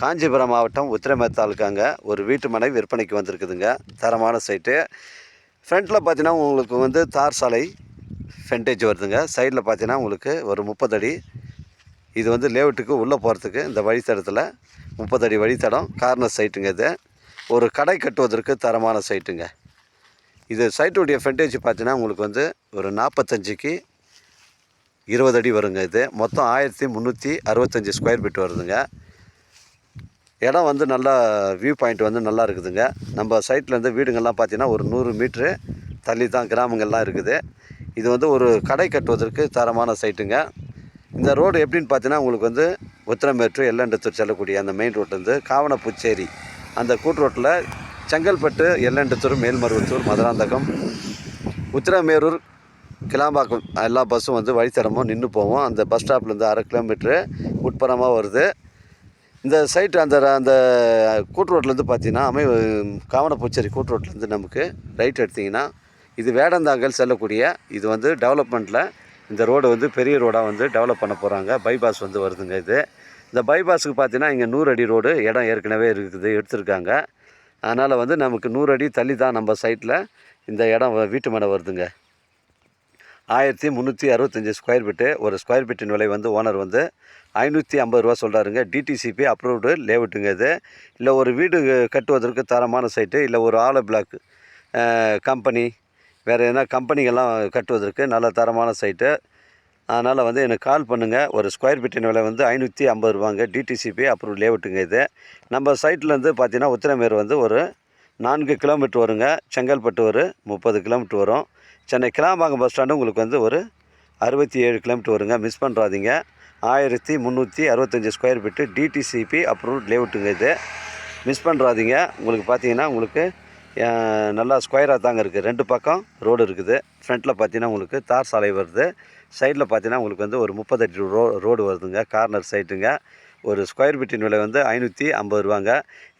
காஞ்சிபுரம் மாவட்டம் உத்திரமே தாலுக்காங்க. ஒரு வீட்டு மனை விற்பனைக்கு வந்திருக்குதுங்க. தரமான சைட்டு ஃப்ரண்ட்டில் பார்த்தீங்கன்னா உங்களுக்கு வந்து தார் சாலை ஃப்ரண்டேஜ் வருதுங்க. சைடில் பார்த்தீங்கன்னா உங்களுக்கு ஒரு முப்பது அடி. இது வந்து லேவுட்டுக்கு உள்ளே போகிறதுக்கு இந்த வழித்தடத்தில் முப்பது அடி வழித்தடம் கார்னர் சைட்டுங்க இது. ஒரு கடை கட்டுவதற்கு தரமான சைட்டுங்க இது சைட்டுடைய ஃப்ரண்டேஜ் பார்த்தீங்கன்னா உங்களுக்கு வந்து ஒரு நாற்பத்தஞ்சுக்கு இருபது அடி வருங்க இது. மொத்தம் ஆயிரத்தி முந்நூற்றி அறுபத்தஞ்சி ஸ்கொயர் ஃபீட் வருதுங்க. இடம் வந்து நல்லா வியூ பாயிண்ட் வந்து நல்லா இருக்குதுங்க. நம்ம சைட்லேருந்து வீடுங்கள்லாம் பார்த்தீங்கன்னா ஒரு நூறு மீட்ரு தள்ளி தான் கிராமங்கள்லாம் இருக்குது. இது வந்து ஒரு கடை கட்டுவதற்கு தரமான சைட்டுங்க இந்த ரோடு எப்படின்னு பார்த்தீங்கன்னா உங்களுக்கு வந்து உத்திரமேற்று எல்லண்டத்தூர் செல்லக்கூடிய அந்த மெயின் ரோட்லேருந்து காவனப்புச்சேரி அந்த கூட்டு ரோட்டில் செங்கல்பட்டு எல்லண்டத்தூர் மேல்மருவத்தூர் மதுராந்தகம் உத்திரமேரூர் கிளாம்பாக்கம் எல்லா பஸ்ஸும் வந்து வழித்தடமும் நின்று போவோம் அந்த பஸ் ஸ்டாப்லேருந்து அரை கிலோமீட்ரு உட்புறமாக வருது. இந்த சைட்டு அந்த அந்த கூட்டு ரோட்லேருந்து பார்த்தீங்கன்னா அமை காவனப்பூச்சேரி கூட்டு ரோட்லேருந்து நமக்கு ரைட் எடுத்திங்கன்னா இது வேடந்தாங்கல் செல்லக்கூடிய இது வந்து டெவலப்மெண்ட்டில் இந்த ரோடு வந்து பெரிய ரோடாக வந்து டெவலப் பண்ண போகிறாங்க பைபாஸ் வந்து வருதுங்க இது. இந்த பைபாஸுக்கு பார்த்தீங்கன்னா இங்கே நூறு அடி ரோடு இடம் ஏற்கனவே இருக்குது எடுத்திருக்காங்க. அதனால் வந்து நமக்கு நூறு அடி தள்ளி தான் நம்ம சைட்டில் இந்த இடம் வ- வீட்டு மனை வருதுங்க. ஆயிரத்தி முந்நூற்றி அறுபத்தஞ்சி ஸ்கொயர் ஃபீட்டு ஒரு ஸ்கொயர் ஃபீட்டின் விலை வந்து ஓனர் வந்து ஐநூற்றி ஐம்பது ரூபா சொல்கிறாருங்க டிடிசிபி அப்ரூவ்டு லேவுட்டுங்க இது. இல்லை ஒரு வீடு கட்டுவதற்கு தரமான சைட்டு இல்லை ஒரு ஆல பிளாக் கம்பெனி வேறு எதனா கம்பெனிகள்லாம் கட்டுவதற்கு நல்ல தரமான சைட்டு அதனால் வந்து எனக்கு கால் பண்ணுங்கள் ஒரு ஸ்கொயர் ஃபீட்டின் விலை வந்து ஐநூற்றி ஐம்பது ரூபாங்க. டிடிசிபி அப்ரூவ் லேவுட்டுங்க இது. நம்ம சைட்லேருந்து பார்த்தீங்கன்னா உத்திரமேர் வந்து ஒரு நான்கு கிலோமீட்டர் வருங்க. செங்கல்பட்டு ஒரு முப்பது கிலோமீட்டர் வரும். சென்னை கிளாம்பாக்கம் பஸ் ஸ்டாண்டு உங்களுக்கு வந்து ஒரு அறுபத்தி ஏழு கிலோமீட்டர் வருங்க. மிஸ் பண்ணுறாதீங்க ஆயிரத்தி முந்நூற்றி அறுபத்தஞ்சி ஸ்கொயர் ஃபீட்டு டிடிசிபி அப்ரூவ் லேவுட்டுங்க இது. மிஸ் பண்ணுறாதீங்க உங்களுக்கு பார்த்தீங்கன்னா உங்களுக்கு நல்லா ஸ்கொயராக தாங்க இருக்குது ரெண்டு பக்கம் ரோடு இருக்குது. ஃப்ரண்ட்டில் பார்த்தீங்கன்னா உங்களுக்கு தார் சாலை வருது. சைடில் பார்த்தீங்கன்னா உங்களுக்கு வந்து ஒரு முப்பது அடி ரோ ரோடு வருதுங்க. கார்னர் சைட்டுங்க. ஒரு ஸ்கொயர் ஃபீட்டின் விலை வந்து ஐநூற்றி ஐம்பது ரூபாங்க.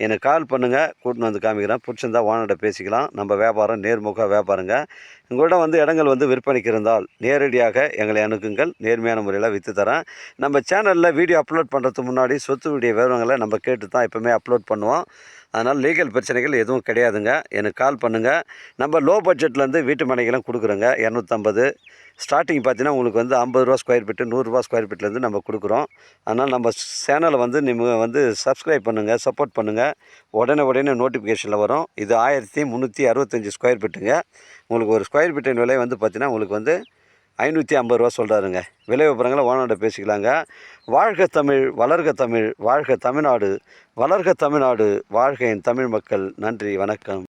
எனக்கு கால் பண்ணுங்கள் கூட்டின்னு வந்து காமிக்கிறேன். பிடிச்சிருந்தா ஓனர்கிட்ட பேசிக்கலாம். நம்ம வியாபாரம் நேர்முக வியாபாரங்க. உங்கள்கிட்ட வந்து இடங்கள் வந்து விற்பனைக்கு இருந்தால் நேரடியாக எங்களை அணுகுங்கள். நேர்மையான முறையில் விற்று தரேன். நம்ம சேனலில் வீடியோ அப்லோட் பண்ணுறதுக்கு முன்னாடி சொத்து வீடியோ விவரங்களை நம்ம கேட்டு தான் எப்போவுமே அப்லோட் பண்ணுவோம். அதனால் லீகல் பிரச்சனைகள் எதுவும் கிடையாதுங்க. எனக்கு கால் பண்ணுங்கள் நம்ம லோ பட்ஜெட்லேருந்து வீட்டு மனைகளும் கொடுக்குறோங்க. இரநூத்தம்பது ஸ்டார்டிங் பார்த்தீங்கன்னா உங்களுக்கு வந்து ஐம்பது ரூபா ஸ்கொயர் ஃபீட்டு நூறுரூவா ஸ்கொயர் ஃபீட்லேருந்து நம்ம கொடுக்குறோம். அதனால் நம்ம சேனலை வந்து நீங்கள் வந்து சப்ஸ்கிரைப் பண்ணுங்கள் சப்போர்ட் பண்ணுங்கள் உடனே உடனே நோட்டிஃபிகேஷனில் வரும். இது ஆயிரத்தி முந்நூற்றி அறுபத்தஞ்சி ஸ்கொயர் ஃபீட்டுங்க உங்களுக்கு ஒரு ஸ்கொயர் ஃபீட்டின் விலை வந்து பார்த்தீங்கன்னா உங்களுக்கு வந்து ஐநூற்றி ஐம்பது ரூபா சொல்கிறாருங்க விலை விவரங்களை ஓனர்கிட்ட பேசிக்கலாங்க. வாழ்க தமிழ் வளர்க தமிழ் வாழ்க தமிழ்நாடு வளர்க தமிழ்நாடு வாழ்க என் தமிழ் மக்கள். நன்றி வணக்கம்.